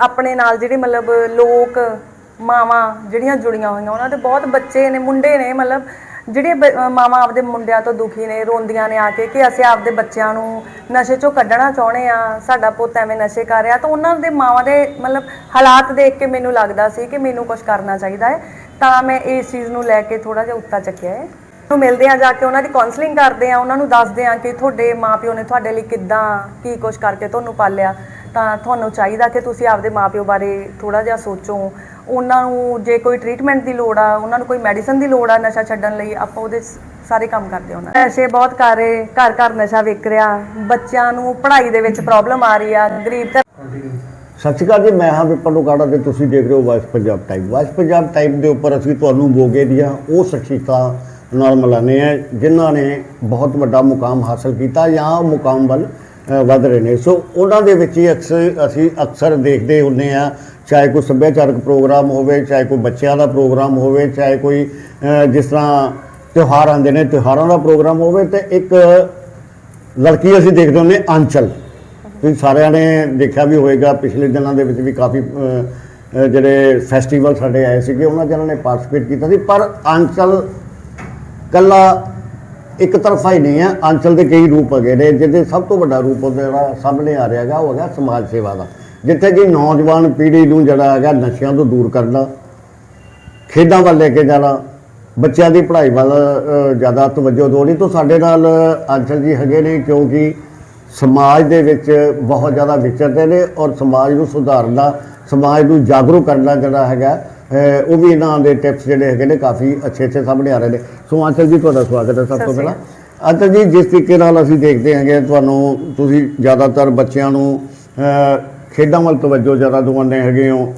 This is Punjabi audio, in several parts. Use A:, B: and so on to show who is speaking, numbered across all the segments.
A: ਆਪਣੇ ਨਾਲ ਜਿਹੜੇ ਮਤਲਬ ਲੋਕ, ਮਾਵਾਂ ਜਿਹੜੀਆਂ ਜੁੜੀਆਂ ਹੋਈਆਂ, ਉਹਨਾਂ ਦੇ ਬਹੁਤ ਬੱਚੇ ਨੇ, ਮੁੰਡੇ ਨੇ, ਮਤਲਬ ਜਿਹੜੇ ਬ- ਮਾਵਾਂ ਆਪਦੇ ਮੁੰਡਿਆਂ ਤੋਂ ਦੁਖੀ ਨੇ, ਰੋਂਦੀਆਂ ਨੇ ਆ ਕੇ ਕਿ ਅਸੀਂ ਆਪਦੇ ਬੱਚਿਆਂ ਨੂੰ ਨਸ਼ੇ ਚੋਂ ਕੱਢਣਾ ਚਾਹੁੰਦੇ ਆ ਸਾਡਾ ਪੁੱਤ ਐਵੇਂ ਨਸ਼ੇ ਕਰ ਰਿਹਾ। ਤਾਂ ਉਹਨਾਂ ਦੇ ਮਾਵਾਂ ਦੇ ਮਤਲਬ ਹਾਲਾਤ ਦੇਖ ਕੇ ਮੈਨੂੰ ਲੱਗਦਾ ਸੀ ਕਿ ਮੈਨੂੰ ਕੁਝ ਕਰਨਾ ਚਾਹੀਦਾ ਹੈ। ਤਾਂ ਮੈਂ ਇਸ ਚੀਜ਼ ਨੂੰ ਲੈ ਕੇ ਥੋੜਾ ਜਿਹਾ ਉੱਤਾ ਚੱਕਿਆ ਹੈ। ਨੂੰ ਮਿਲਦੇ ਆ ਜਾ ਕੇ, ਉਹਨਾਂ ਦੀ ਕਾਉਂਸਲਿੰਗ ਕਰਦੇ ਆ ਉਹਨਾਂ ਨੂੰ ਦੱਸਦੇ ਆ ਕਿ ਤੁਹਾਡੇ ਮਾਪਿਓ ਨੇ ਤੁਹਾਡੇ ਲਈ ਕਿੱਦਾਂ, ਕੀ ਕੁਝ ਕਰਕੇ ਤੁਹਾਨੂੰ ਪਾਲਿਆ। ਤਾਂ ਤੁਹਾਨੂੰ ਚਾਹੀਦਾ ਕਿ ਤੁਸੀਂ ਆਪਦੇ ਮਾਪਿਓ ਬਾਰੇ ਥੋੜਾ ਜਿਹਾ ਸੋਚੋ। ਉਹਨਾਂ ਨੂੰ ਜੇ ਕੋਈ ਟ੍ਰੀਟਮੈਂਟ ਦੀ ਲੋੜ ਆ, ਉਹਨਾਂ ਨੂੰ ਕੋਈ ਮੈਡੀਸਨ ਦੀ ਲੋੜ ਆ ਨਸ਼ਾ ਛੱਡਣ ਲਈ, ਆਪਾਂ ਉਹਦੇ ਸਾਰੇ ਕੰਮ ਕਰਦੇ ਹਾਂ ਉਹਨਾਂ ਨਸ਼ੇ ਬਹੁਤ ਕਰ ਰਹੇ ਘਰ ਘਰ ਨਸ਼ਾ ਵਿਕ ਰਿਹਾ, ਬੱਚਿਆਂ ਨੂੰ ਪੜ੍ਹਾਈ ਦੇ ਵਿੱਚ ਪ੍ਰੋਬਲਮ ਆ ਰਹੀ ਆ, ਗਰੀਬ ਘਰ
B: ਸਤਿ ਸ਼੍ਰੀ ਅਕਾਲ ਜੀ, ਮੈਂ ਹਾਂ ਵਿਪਨ ਉਗਾੜਾ ਤੇ ਤੁਸੀਂ ਦੇਖ ਰਹੇ ਹੋ voice Punjab time voice Punjab time ਦੇ ਉੱਪਰ ਅਸੀਂ ਤੁਹਾਨੂੰ ਮੋਗੇ ਦੀਆਂ ਉਹ ਸ਼ਖਸੀਅਤਾਂ ਨਾਲ ਮਿਲਾਨੇ ਆ ਜਿਨ੍ਹਾਂ ਨੇ ਬਹੁਤ ਵੱਡਾ ਮੁਕਾਮ ਹਾਸਲ ਕੀਤਾ ਜਾਂ ਮੁਕਾਮ ਵੱਲ ਵੱਧ ਰਹੇ ਨੇ। ਸੋ ਉਹਨਾਂ ਦੇ ਵਿੱਚ ਹੀ ਅਕਸਰ ਅਸੀਂ ਅਕਸਰ ਦੇਖਦੇ ਹੁੰਦੇ ਆ ਚਾਹੇ ਕੋਈ ਸੱਭਿਆਚਾਰਕ ਪ੍ਰੋਗਰਾਮ ਹੋਵੇ, ਚਾਹੇ ਕੋਈ ਬੱਚਿਆਂ ਦਾ ਪ੍ਰੋਗਰਾਮ ਹੋਵੇ, ਚਾਹੇ ਕੋਈ ਜਿਸ ਤਰ੍ਹਾਂ ਤਿਉਹਾਰ ਆਉਂਦੇ ਨੇ, ਤਿਉਹਾਰਾਂ ਦਾ ਪ੍ਰੋਗਰਾਮ ਹੋਵੇ, ਤੇ ਇੱਕ ਲੜਕੀ ਅਸੀਂ ਦੇਖਦੇ ਹੁੰਦੇ ਆਂਚਲ ਤੁਸੀਂ ਸਾਰਿਆਂ ਨੇ ਦੇਖਿਆ ਵੀ ਹੋਵੇਗਾ, ਪਿਛਲੇ ਦਿਨਾਂ ਦੇ ਵਿੱਚ ਵੀ ਕਾਫੀ ਜਿਹੜੇ ਫੈਸਟੀਵਲ ਸਾਡੇ ਆਏ ਸੀਗੇ, ਉਹਨਾਂ 'ਚ ਇਹਨਾਂ ਨੇ ਪਾਰਟਿਸਿਪੇਟ ਕੀਤਾ ਸੀ, ਪਰ ਆਂਚਲ ਕੱਲਾ ਇੱਕ ਤਰਫਾ ਹੀ ਨਹੀਂ ਹੈ ਆਂਚਲ ਦੇ ਕਈ ਰੂਪ ਹੈਗੇ ਨੇ, ਜਿਹਦੇ ਸਭ ਤੋਂ ਵੱਡਾ ਰੂਪ ਜਿਹੜਾ ਸਾਹਮਣੇ ਆ ਰਿਹਾ ਹੈਗਾ, ਉਹ ਹੈਗਾ ਸਮਾਜ ਸੇਵਾ ਦਾ। ਜਿੱਥੇ ਕਿ ਨੌਜਵਾਨ ਪੀੜ੍ਹੀ ਨੂੰ ਜਿਹੜਾ ਹੈਗਾ ਨਸ਼ਿਆਂ ਤੋਂ ਦੂਰ ਕਰਨਾ, ਖੇਡਾਂ ਵੱਲ ਲੈ ਕੇ ਜਾਣਾ, ਬੱਚਿਆਂ ਦੀ ਪੜ੍ਹਾਈ ਵੱਲ ਜ਼ਿਆਦਾ ਤਵੱਜੋ ਦਿਵਾਉਣੀ ਤੋਂ ਸਾਡੇ ਨਾਲ, ਅੰਚਲ ਜੀ ਹੈਗੇ ਨੇ, ਕਿਉਂਕਿ ਸਮਾਜ ਦੇ ਵਿੱਚ ਬਹੁਤ ਜ਼ਿਆਦਾ ਵਿਚਰਦੇ ਨੇ ਔਰ ਸਮਾਜ ਨੂੰ ਸੁਧਾਰਨਾ, ਸਮਾਜ ਨੂੰ ਜਾਗਰੂਕ ਕਰਨਾ ਜਿਹੜਾ ਹੈਗਾ ਉਹ ਵੀ ਇਹਨਾਂ ਦੇ ਟਿਪਸ ਜਿਹੜੇ ਹੈਗੇ ਨੇ ਕਾਫੀ ਅੱਛੇ ਅੱਛੇ ਸਾਹਮਣੇ ਆ ਰਹੇ ਨੇ। ਸੋ ਅੰਚਲ ਜੀ ਤੁਹਾਡਾ ਸਵਾਗਤ ਹੈ ਸਭ ਤੋਂ ਪਹਿਲਾਂ। ਅੰਚਲ ਜੀ ਜਿਸ ਤਰੀਕੇ ਨਾਲ ਅਸੀਂ ਦੇਖਦੇ ਹਾਂਗੇ ਤੁਹਾਨੂੰ ਤੁਸੀਂ ਜ਼ਿਆਦਾਤਰ ਬੱਚਿਆਂ ਨੂੰ ਖੇਡਾਂ ਵੱਲ ਤਵੱਜੋ ਜ਼ਿਆਦਾ ਦਿਵਾਉਂਦੇ ਹੈਗੇ ਹੋ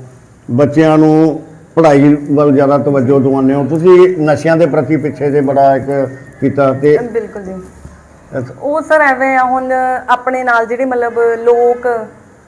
B: ਬੱਚਿਆਂ ਨੂੰ ਪੜ੍ਹਾਈ ਵੱਲ ਜ਼ਿਆਦਾ ਤਵੱਜੋ ਦਿਵਾਉਂਦੇ ਹੋ। ਤੁਸੀਂ ਨਸ਼ਿਆਂ ਦੇ ਪ੍ਰਤੀ ਪਿੱਛੇ ਜੇ ਬੜਾ ਇੱਕ ਕੀਤਾ ਤੇ
A: ਬਿਲਕੁਲ ਜੀ। ਉਹ ਸਰ ਐਵੇਂ ਆ ਹੁਣ ਆਪਣੇ ਨਾਲ ਜਿਹੜੇ ਮਤਲਬ ਲੋਕ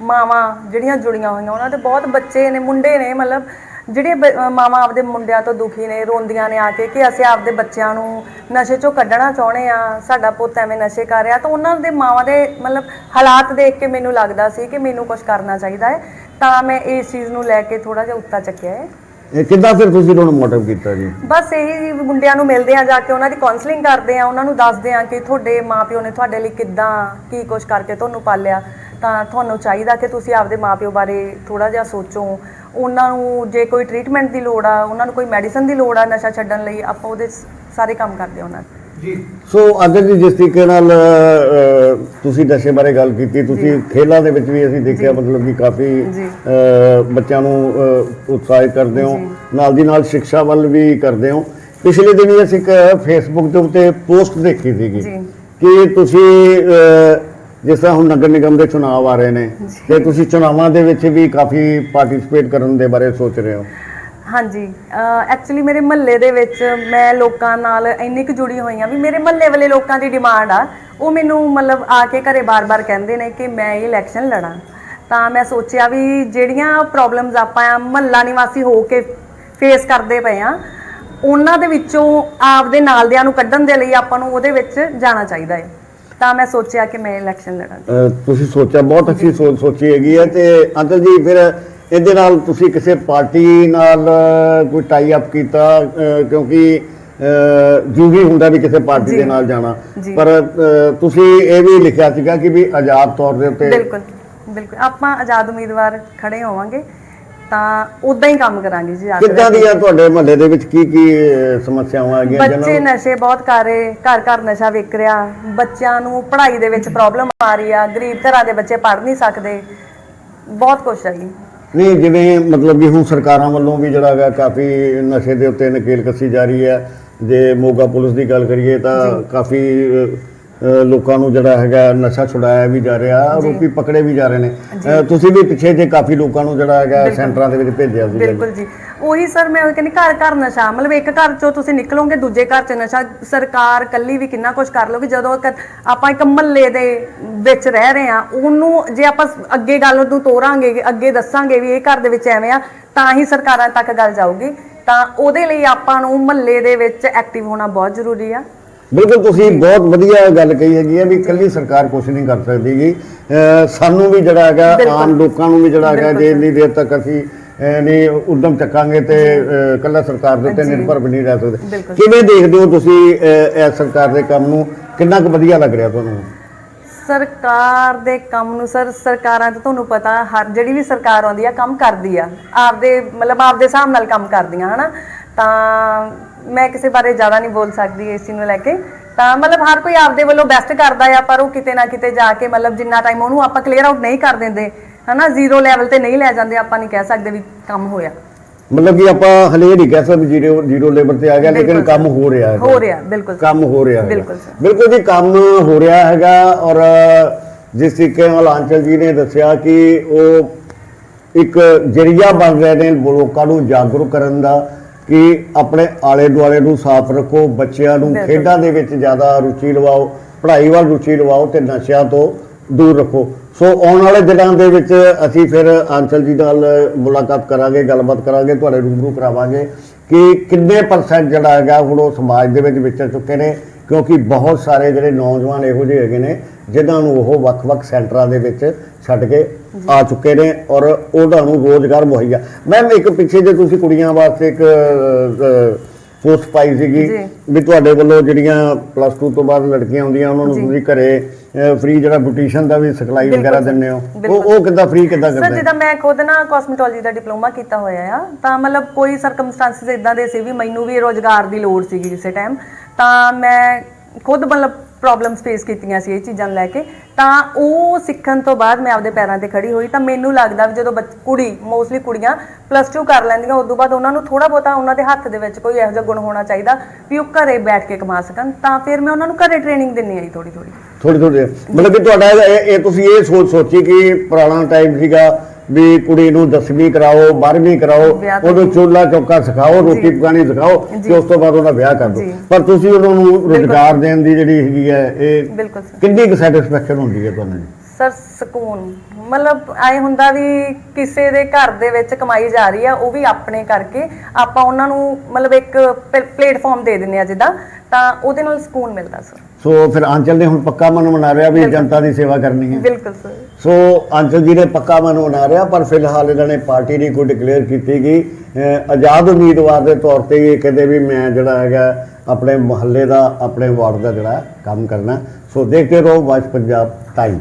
A: ਮਾਵਾਂ ਜਿਹੜੀਆਂ ਜੁੜੀਆਂ ਹੋਈਆਂ ਉਹਨਾਂ ਦੇ ਬਹੁਤ ਬੱਚੇ ਨੇ ਮੁੰਡੇ ਨੇ ਮਤਲਬ ਜਿਹੜੇ ਮਾਵਾਂ ਆਪਦੇ ਮੁੰਡਿਆਂ ਤੋਂ ਦੁਖੀ ਨੇ ਰੋਂਦੀਆਂ ਨੇ ਆ ਕੇ ਕਿ ਅਸੀਂ ਆਪਦੇ ਬੱਚਿਆਂ ਨੂੰ ਨਸ਼ੇ ਚੋਂ ਕੱਢਣਾ ਚਾਹੁੰਦੇ ਆ ਸਾਡਾ ਪੁੱਤ ਐਵੇਂ ਨਸ਼ੇ ਕਰ ਰਿਹਾ। ਤਾਂ ਉਹਨਾਂ ਦੇ ਮਾਵਾਂ ਦੇ ਮਤਲਬ ਹਾਲਾਤ ਦੇਖ ਕੇ ਮੈਨੂੰ ਲੱਗਦਾ ਸੀ ਕਿ ਮੈਨੂੰ ਕੁਝ ਕਰਨਾ ਚਾਹੀਦਾ ਹੈ। ਤਾਂ ਮੈਂ ਇਸ ਚੀਜ਼ ਨੂੰ ਲੈ ਕੇ ਥੋੜਾ ਜਿਹਾ ਉੱਤਾ ਚੱਕਿਆ ਹੈ।
B: ਇਹ ਕਿੱਦਾਂ ਫਿਰ ਤੁਸੀਂ ਉਹਨਾਂ ਨੂੰ ਮੋਟਿਵ ਕੀਤਾ ਜੀ?
A: ਬਸ ਇਹੀ ਮੁੰਡਿਆਂ ਨੂੰ ਮਿਲਦੇ ਆ ਜਾ ਕੇ ਉਹਨਾਂ ਦੀ ਕਾਉਂਸਲਿੰਗ ਕਰਦੇ ਆ ਉਹਨਾਂ ਨੂੰ ਦੱਸਦੇ ਆ ਕਿ ਤੁਹਾਡੇ ਮਾਪਿਓ ਨੇ ਤੁਹਾਡੇ ਲਈ ਕਿੱਦਾਂ ਕੀ ਕੁਝ ਕਰਕੇ ਤੁਹਾਨੂੰ ਪਾਲਿਆ। ਤਾਂ ਤੁਹਾਨੂੰ ਚਾਹੀਦਾ ਕਿ ਤੁਸੀਂ ਆਪਦੇ ਮਾਪਿਓ ਬਾਰੇ ਥੋੜਾ ਜਿਹਾ ਸੋਚੋ। ਉਹਨਾਂ ਨੂੰ ਜੇ ਕੋਈ ਟ੍ਰੀਟਮੈਂਟ ਦੀ ਲੋੜ ਆ ਉਹਨਾਂ ਨੂੰ ਕੋਈ ਮੈਡੀਸਨ ਦੀ ਲੋੜ ਆ ਨਸ਼ਾ ਛੱਡਣ ਲਈ ਆਪਾਂ ਉਹਦੇ ਸਾਰੇ ਕੰਮ ਕਰਦੇ ਆ ਉਹਨਾਂ ਦੇ।
B: ਸੋ ਅਗਰ ਜੀ ਜਿਸ ਤਰੀਕੇ ਨਾਲ ਤੁਸੀਂ ਨਸ਼ੇ ਬਾਰੇ ਗੱਲ ਕੀਤੀ ਤੁਸੀਂ ਖੇਲਾਂ ਦੇ ਵਿੱਚ ਵੀ ਅਸੀਂ ਦੇਖਿਆ ਮਤਲਬ ਕਿ ਕਾਫੀ
A: ਜੀ।
B: ਬੱਚਿਆਂ ਨੂੰ ਉਤਸ਼ਾਹਿਤ ਕਰਦੇ ਹੋ। ਨਾਲ ਦੀ ਨਾਲ ਸਿੱਖਿਆ ਵੱਲ ਵੀ ਕਰਦੇ ਹੋ। ਪਿਛਲੇ ਦਿਨੀ ਅਸੀਂ ਇੱਕ ਫੇਸਬੁੱਕ ਦੇ ਉੱਤੇ ਪੋਸਟ ਦੇਖੀ ਸੀਗੀ
A: ਜੀ।
B: ਕਿ ਤੁਸੀਂ ਜਿਸ ਤਰ੍ਹਾਂ ਹੁਣ ਨਗਰ ਨਿਗਮ ਦੇ ਚੁਣਾਵ ਆ ਰਹੇ ਨੇ ਤੇ ਤੁਸੀਂ ਚੁਣਾਵਾਂ ਦੇ ਵਿੱਚ ਵੀ ਕਾਫੀ ਪਾਰਟਿਸਿਪੇਟ ਕਰਨ ਦੇ ਬਾਰੇ ਸੋਚ ਰਹੇ ਹੋ?
A: ਹਾਂਜੀ ਐਕਚੁਅਲੀ ਮੇਰੇ ਮਹੱਲੇ ਦੇ ਵਿੱਚ ਮੈਂ ਲੋਕਾਂ ਨਾਲ ਇੰਨੀ ਕੁ ਜੁੜੀ ਹੋਈ ਆ ਵੀ ਮੇਰੇ ਮਹੱਲੇ ਵਾਲੇ ਲੋਕਾਂ ਦੀ ਡਿਮਾਂਡ ਆ। ਉਹ ਮੈਨੂੰ ਮਤਲਬ ਆ ਕੇ ਘਰੇ ਬਾਰ-ਬਾਰ ਕਹਿੰਦੇ ਨੇ ਕਿ ਮੈਂ ਇਹ ਇਲੈਕਸ਼ਨ ਲੜਾਂ। ਤਾਂ ਮੈਂ ਸੋਚਿਆ ਵੀ ਜਿਹੜੀਆਂ ਪ੍ਰੋਬਲਮਸ ਆਪਾਂ ਮਹੱਲਾ ਨਿਵਾਸੀ ਹੋ ਕੇ ਫੇਸ ਕਰਦੇ ਪਏ ਆ ਉਹਨਾਂ ਦੇ ਵਿੱਚੋਂ ਆਪਦੇ ਨਾਲਦਿਆਂ ਨੂੰ ਕੱਢਣ ਦੇ ਲਈ ਆਪਾਂ ਨੂੰ ਉਹਦੇ ਵਿੱਚ ਜਾਣਾ ਚਾਹੀਦਾ ਹੈ। ਤਾਂ ਮੈਂ ਸੋਚਿਆ ਕਿ ਮੈਂ ਇਲੈਕਸ਼ਨ ਲੜਾਂ
B: ਤੁਸੀਂ ਸੋਚਿਆ ਬਹੁਤ ਅੱਛੀ ਸੋਚ ਸੋਚੀ ਹੈਗੀ ਹੈ ਤੇ ਅੰਕਲ ਜੀ ਫਿਰ ਇਹਦੇ ਨਾਲ ਤੁਸੀਂ ਕਿਸੇ ਪਾਰਟੀ ਨਾਲ ਕੋਈ ਟਾਈ ਅਪ ਕੀਤਾ ਕਿਉਂਕਿ ਅ, ਜ਼ਰੂਰੀ ਹੁੰਦਾ ਵੀ ਕਿਸੇ ਪਾਰਟੀ। ਦੇ ਨਾਲ ਜਾਣਾ
A: ਜੀ।
B: ਪਰ ਤੁਸੀਂ ਇਹ ਵੀ ਲਿਖਿਆ ਸੀਗਾ ਕਿ ਵੀ ਆਜ਼ਾਦ ਤੌਰ ਦੇ ਉੱਤੇ
A: ਬਿਲਕੁਲ ਬਿਲਕੁਲ ਆਪਾਂ ਆਜ਼ਾਦ ਉਮੀਦਵਾਰ ਖੜੇ ਹੋਵਾਂਗੇ ਤਾਂ ਉਦਾਂ ਹੀ ਕੰਮ ਕਰਾਂਗੇ ਜੀ ਜਾ ਕੇ
B: ਕਿੱਦਾਂ ਦੀਆਂ ਤੁਹਾਡੇ ਮਹੱਲੇ ਦੇ ਵਿੱਚ ਕੀ ਕੀ ਸਮੱਸਿਆਵਾਂ ਹੈਗੀਆਂ
A: ਬੱਚੇ ਨਸ਼ੇ ਬਹੁਤ ਕਰ ਰਹੇ ਘਰ ਘਰ ਨਸ਼ਾ ਵਿਕ ਰਿਹਾ। ਬੱਚਿਆਂ ਨੂੰ ਪੜ੍ਹਾਈ ਦੇ ਵਿੱਚ ਪ੍ਰੋਬਲਮ ਆ ਰਹੀ ਆ ਗਰੀਬ ਘਰਾਂ ਦੇ ਬੱਚੇ ਪੜ੍ਹ ਨਹੀਂ ਸਕਦੇ। ਬਹੁਤ ਕੁਛ ਹੈ ਜੀ।
B: ਨਹੀਂ ਜਿਵੇਂ ਮਤਲਬ ਕਿ ਹੁਣ ਸਰਕਾਰਾਂ ਵੱਲੋਂ ਵੀ ਜਿਹੜਾ ਹੈਗਾ ਕਾਫੀ ਨਸ਼ੇ ਦੇ ਉੱਤੇ ਨਕੇਲ ਕੱਸੀ ਜਾ ਰਹੀ ਹੈ। ਜੇ ਮੋਗਾ ਪੁਲਿਸ ਦੀ ਗੱਲ ਕਰੀਏ ਤਾਂ ਕਾਫੀ ਲੋਕਾਂ ਨੂੰ ਜਿਹੜਾ ਹੈਗਾ ਨਸ਼ਾ ਛੁਡਾਇਆ ਵੀ ਜਾ ਰਿਹਾ ਆਰੋਪੀ ਪਕੜੇ ਵੀ ਜਾ ਰਹੇ ਨੇ। ਤੁਸੀਂ ਵੀ ਪਿੱਛੇ ਜੇ ਕਾਫੀ ਲੋਕਾਂ ਨੂੰ ਜਿਹੜਾ ਹੈਗਾ ਸੈਂਟਰਾਂ ਦੇ ਵਿੱਚ ਭੇਜਿਆ ਸੀ।
A: ਬਿਲਕੁਲ ਜੀ। ਉਹੀ ਸਰ ਮੈਂ ਉਹ ਕਹਿੰਦੀ ਘਰ ਘਰ ਨਸ਼ਾ ਮਤਲਬ ਇੱਕ ਘਰ ਚੋਂ ਤੁਸੀਂ ਨਿਕਲੋਗੇ ਦੂਜੇ ਘਰ ਚ ਨਸ਼ਾ ਸਰਕਾਰ ਕੱਲੀ ਵੀ ਕਿੰਨਾ ਕੁਝ ਕਰ ਲਓਗੀ ਜਦੋਂ ਆਪਾਂ ਇੱਕ ਮਹੱਲੇ ਦੇ ਵਿੱਚ ਰਹਿ ਰਹੇ ਆ ਉਹਨੂੰ ਜੇ ਆਪਾਂ ਅੱਗੇ ਗੱਲ ਨੂੰ ਤੋਰਾਂਗੇ ਅੱਗੇ ਦੱਸਾਂਗੇ ਵੀ ਇਹ ਘਰ ਦੇ ਵਿੱਚ ਐਵੇਂ ਆ ਤਾਂ ਹੀ ਸਰਕਾਰਾਂ ਤੱਕ ਗੱਲ ਜਾਊਗੀ। ਤਾਂ ਉਹਦੇ ਲਈ ਆਪਾਂ ਨੂੰ ਮਹੱਲੇ ਦੇ ਵਿੱਚ ਐਕਟਿਵ ਹੋਣਾ ਬਹੁਤ ਜ਼ਰੂਰੀ ਆ।
B: ਬਿਲਕੁਲ ਤੁਸੀਂ ਬਹੁਤ ਵਧੀਆ ਗੱਲ ਕਹੀ ਹੈਗੀ ਹੈ ਵੀ ਇਕੱਲੀ ਸਰਕਾਰ ਕੁਝ ਨਹੀਂ ਕਰ ਸਕਦੀ ਜੀ ਸਾਨੂੰ ਵੀ ਜਿਹੜਾ ਹੈਗਾ। ਆਮ ਲੋਕਾਂ ਨੂੰ ਵੀ ਜਿਹੜਾ ਹੈਗਾ ਜੇ। ਇੰਨੀ ਦੇਰ ਤੱਕ ਅਸੀਂ ਨਹੀਂ ਉਦਮ ਚੱਕਾਂਗੇ ਤੇ ਇਕੱਲਾ ਸਰਕਾਰ ਦੇ ਉੱਤੇ। ਨਿਰਭਰ ਵੀ ਨਹੀਂ ਰਹਿ ਸਕਦੇ। ਕਿਵੇਂ ਦੇਖਦੇ ਹੋ ਤੁਸੀਂ ਇਸ ਸਰਕਾਰ ਦੇ ਕੰਮ ਨੂੰ ਕਿੰਨਾ ਕੁ ਵਧੀਆ ਲੱਗ ਰਿਹਾ ਤੁਹਾਨੂੰ
A: ਸਰਕਾਰ ਦੇ ਕੰਮ ਨੂੰ ਸਰ ਸਰਕਾਰਾਂ ਤੇ ਤੁਹਾਨੂੰ ਪਤਾ ਹਰ ਜਿਹੜੀ ਵੀ ਸਰਕਾਰ ਆਉਂਦੀ ਆ ਕੰਮ ਕਰਦੀ ਆ ਆਪਦੇ ਮਤਲਬ ਆਪਦੇ ਹਿਸਾਬ ਨਾਲ ਕੰਮ ਕਰਦੀਆਂ ਹਨਾ ਤਾਂ ਮੈਂ ਕਿਸੇ ਬਾਰੇ ਜ਼ਿਆਦਾ ਨਹੀਂ ਬੋਲ ਸਕਦੀ ਇਸ ਚੀਜ਼ ਨੂੰ ਲੈ ਕੇ। ਤਾਂ ਮਤਲਬ ਹਰ ਕੋਈ ਆਪਦੇ ਵੱਲੋਂ ਬੈਸਟ ਕਰਦਾ ਆ ਪਰ ਉਹ ਕਿਤੇ ਨਾ ਕਿਤੇ ਜਾ ਕੇ ਮਤਲਬ ਜਿੰਨਾ ਟਾਈਮ ਉਹਨੂੰ ਆਪਾਂ ਕਲੀਅਰ ਆਊਟ ਨਹੀਂ ਕਰ ਦਿੰਦੇ ਹਨਾ ਜ਼ੀਰੋ ਲੈਵਲ ਤੇ ਨਹੀਂ ਲੈ ਜਾਂਦੇ ਆਪਾਂ ਨਹੀਂ ਕਹਿ ਸਕਦੇ ਵੀ ਕੰਮ ਹੋਇਆ।
B: ਮਤਲਬ ਕਿ ਆਪਾਂ ਹਲੇ ਨਹੀਂ ਕਹਿ ਸਕਦੇ ਜ਼ੀਰੋ ਜ਼ੀਰੋ ਲੇਬਰ ਤੇ ਆ ਗਿਆ ਲੇਕਿਨ ਕੰਮ ਹੋ ਰਿਹਾ ਹੈ
A: ਹੋ ਰਿਹਾ ਬਿਲਕੁਲ।
B: ਕੰਮ ਹੋ ਰਿਹਾ ਹੈ
A: ਬਿਲਕੁਲ ਸਰ।
B: ਬਿਲਕੁਲ ਜੀ ਕੰਮ ਹੋ ਰਿਹਾ ਹੈਗਾ ਔਰ ਜਿਸ ਤਰੀਕੇ ਨਾਲ ਆਂਚਲ ਜੀ ਨੇ ਦੱਸਿਆ ਕਿ ਉਹ ਇੱਕ ਜਰੀਆ ਬਣ ਰਹੇ ਨੇ ਲੋਕਾਂ ਨੂੰ ਜਾਗਰੂਕ ਕਰਨ ਦਾ। ਕਿ ਆਪਣੇ ਆਲੇ ਦੁਆਲੇ ਨੂੰ ਸਾਫ਼ ਰੱਖੋ ਬੱਚਿਆਂ ਨੂੰ। ਖੇਡਾਂ ਦੇ ਵਿੱਚ ਜ਼ਿਆਦਾ ਰੁਚੀ ਲਵਾਓ ਪੜ੍ਹਾਈ ਵੱਲ ਰੁਚੀ ਲਵਾਓ ਤੇ ਨਸ਼ਿਆਂ ਤੋਂ ਦੂਰ ਰੱਖੋ ਸੋ ਆਉਣ ਵਾਲੇ ਦਿਨਾਂ ਦੇ ਵਿੱਚ ਅਸੀਂ ਫਿਰ ਆਂਚਲ ਜੀ ਨਾਲ ਮੁਲਾਕਾਤ ਕਰਾਂਗੇ ਗੱਲਬਾਤ ਕਰਾਂਗੇ ਤੁਹਾਡੇ ਰੂਬਰੂ ਕਰਾਵਾਂਗੇ ਕਿ ਕਿੰਨੇ ਪਰਸੈਂਟ ਜਿਹੜਾ ਹੈਗਾ ਹੁਣ ਉਹ ਸਮਾਜ ਦੇ ਵਿੱਚ ਵਿਚਰ ਚੁੱਕੇ ਨੇ ਕਿਉਂਕਿ ਬਹੁਤ ਸਾਰੇ ਜਿਹੜੇ ਨੌਜਵਾਨ ਇਹੋ ਜਿਹੇ ਹੈਗੇ ਨੇ ਜਿਨ੍ਹਾਂ ਨੂੰ ਉਹ ਵੱਖ-ਵੱਖ ਸੈਂਟਰਾਂ ਦੇ ਵਿੱਚ ਛੱਡ ਕੇ ਆ ਚੁੱਕੇ ਨੇ ਔਰ ਉਹਨਾਂ ਨੂੰ ਰੋਜ਼ਗਾਰ ਮੁਹੱਈਆ। ਮੈਮ ਇੱਕ ਪਿੱਛੇ ਜੇ ਤੁਸੀਂ ਕੁੜੀਆਂ ਵਾਸਤੇ ਇੱਕ ਪੋਸਟ ਪਾਈ ਸੀਗੀ
A: ਜੀ।
B: ਵੀ ਤੁਹਾਡੇ ਵੱਲੋਂ ਜਿਹੜੀਆਂ ਪਲੱਸ 2 ਤੋਂ ਬਾਅਦ ਲੜਕੀਆਂ ਹੁੰਦੀਆਂ ਉਹਨਾਂ ਨੂੰ। ਤੁਸੀਂ ਘਰੇ ਫ੍ਰੀ ਜਿਹੜਾ ਬਿਊਟੀਸ਼ੀਅਨ ਦਾ ਵੀ ਸਿਖਲਾਈ
A: ਬਿਲਕੁਲ
B: ਵਗੈਰਾ ਦਿੰਦੇ ਹੋ ਉਹ
A: ਬਿਲਕੁਲ।
B: ਉਹ ਕਿੱਦਾਂ ਫ੍ਰੀ ਕਿੱਦਾਂ
A: ਸਰ
B: ਕਰਦੇ
A: ਜਿੱਦਾਂ ਮੈਂ ਖੁਦ ਨਾ ਕਾਸਮੈਟੋਲੋਜੀ ਦਾ ਡਿਪਲੋਮਾ ਕੀਤਾ ਹੋਇਆ ਆ ਤਾਂ ਮਤਲਬ ਕੋਈ ਸਰਕਮਸਟੈਂਸਸ ਇਦਾਂ ਦੇ ਸੀ ਵੀ ਮੈਨੂੰ ਵੀ ਰੋਜ਼ਗਾਰ ਦੀ ਲੋੜ ਸੀਗੀ ਕਿਸੇ ਟਾਈਮ ਤਾਂ ਮੈਂ ਖੁਦ ਮਤਲਬ ਪ੍ਰੋਬਲਮਸ ਫੇਸ ਕੀਤੀਆਂ ਸੀ ਇਹ ਚੀਜ਼ਾਂ ਨੂੰ ਲੈ ਕੇ ਤਾਂ ਉਹ ਸਿੱਖਣ ਤੋਂ ਬਾਅਦ ਮੈਂ ਆਪਦੇ ਪੈਰਾਂ ਤੇ ਖੜੀ ਹੋਈ ਤਾਂ ਮੈਨੂੰ ਲੱਗਦਾ ਵੀ ਜਦੋਂ ਬੱਚ- ਕੁੜੀ ਮੋਸਟਲੀ ਕੁੜੀਆਂ ਪਲੱਸ 2 ਕਰ ਲੈਂਦੀਆਂ ਉਸ ਤੋਂ ਬਾਅਦ ਉਹਨਾਂ ਨੂੰ ਥੋੜਾ ਬਹੁਤਾ ਉਹਨਾਂ ਦੇ ਹੱਥ ਦੇ ਵਿੱਚ ਕੋਈ ਇਹੋ ਜਿਹਾ ਗੁਣ ਹੋਣਾ ਚਾਹੀਦਾ ਵੀ ਉਹ ਘਰੇ ਬੈਠ ਕੇ ਕਮਾ ਸਕਣ, ਤਾਂ ਫਿਰ ਮੈਂ ਉਹਨਾਂ ਨੂੰ ਘਰੇ ਟ੍ਰੇਨਿੰਗ ਦਿੰਨੀ ਆਈ ਜੀ ਥੋੜੀ ਥੋੜੀ
B: ਥੋੜੀ ਥੋੜੀ ਮਤਲਬ ਕਿ ਤੁਹਾਡਾ ਇਹ ਇਹ ਤੁਸੀਂ ਇਹ ਸੋਚ ਸੋਚੀ ਕਿ ਪੁਰਾਣਾ ਟਾਈਮ ਸੀਗਾ ਵੀ ਕੁੜੀ ਨੂੰ 10ਵੀਂ ਕਰਾਓ 12ਵੀਂ ਕਰਾਓ ਉਹਨੂੰ ਚੁੱਲ੍ਹਾ ਚੌਕਾ ਸਿਖਾਓ ਰੋਟੀ। ਪਕਾਣੀ ਸਿਖਾਓ। ਤੇ ਉਸ ਤੋਂ ਬਾਅਦ ਉਹਦਾ ਵਿਆਹ ਕਰ ਦਿਓ। ਪਰ ਤੁਸੀਂ ਉਹਨਾਂ ਨੂੰ ਰੋਜ਼ਗਾਰ ਦੇਣ ਦੀ ਜਿਹੜੀ ਹੈਗੀ ਹੈ ਇਹ ਕਿੰਨੀ ਕੁ ਸੈਟੀਸਫੈਕਸ਼ਨ ਹੁੰਦੀ ਹੈ ਤੁਹਾਨੂੰ
A: ਸਰ ਸਕੂਨ ਮਤਲਬ ਐ ਹੁੰਦਾ ਵੀ ਕਿਸੇ ਦੇ ਘਰ ਦੇ ਵਿੱਚ ਕਮਾਈ ਜਾ ਰਹੀ ਆ ਉਹ ਵੀ ਆਪਣੇ ਕਰਕੇ ਆਪਾਂ ਉਹਨਾਂ ਨੂੰ ਮਤਲਬ ਇੱਕ ਪਲੇਟਫਾਰਮ ਦੇ ਦਿੰਨੇ ਆ ਜਿੱਦਾਂ ਤਾਂ ਉਹਦੇ ਨਾਲ ਸਕੂਨ ਮਿਲਦਾ ਸਰ
B: ਸੋ ਫਿਰ ਆਂਚਲ ਨੇ ਹੁਣ ਪੱਕਾ ਮਨ ਬਣਾ ਰਿਹਾ ਵੀ। ਜਨਤਾ ਦੀ ਸੇਵਾ ਕਰਨੀ ਹੈ।
A: ਬਿਲਕੁਲ ਸਰ।
B: ਸੋ ਆਂਚਲ ਜੀ ਨੇ ਪੱਕਾ ਮਨ ਬਣਾ ਰਿਹਾ ਪਰ ਫਿਲਹਾਲ ਇਹਨਾਂ ਨੇ ਪਾਰਟੀ ਨਹੀਂ ਕੋਈ ਡਿਕਲੇਅਰ ਕੀਤੀ ਗਈ ਅਹ ਆਜ਼ਾਦ ਉਮੀਦਵਾਰ ਦੇ ਤੌਰ ਤੇ ਇਹ ਕਹਿੰਦੇ ਵੀ ਮੈਂ ਜਿਹੜਾ ਹੈਗਾ ਆਪਣੇ ਮੁਹੱਲੇ ਦਾ ਆਪਣੇ ਵਾਰਡ ਦਾ ਜਿਹੜਾ ਕੰਮ ਕਰਨਾ। ਸੋ ਦੇਖਦੇ ਰਹੋ ਵਾਚ ਪੰਜਾਬ ਟਾਈਮ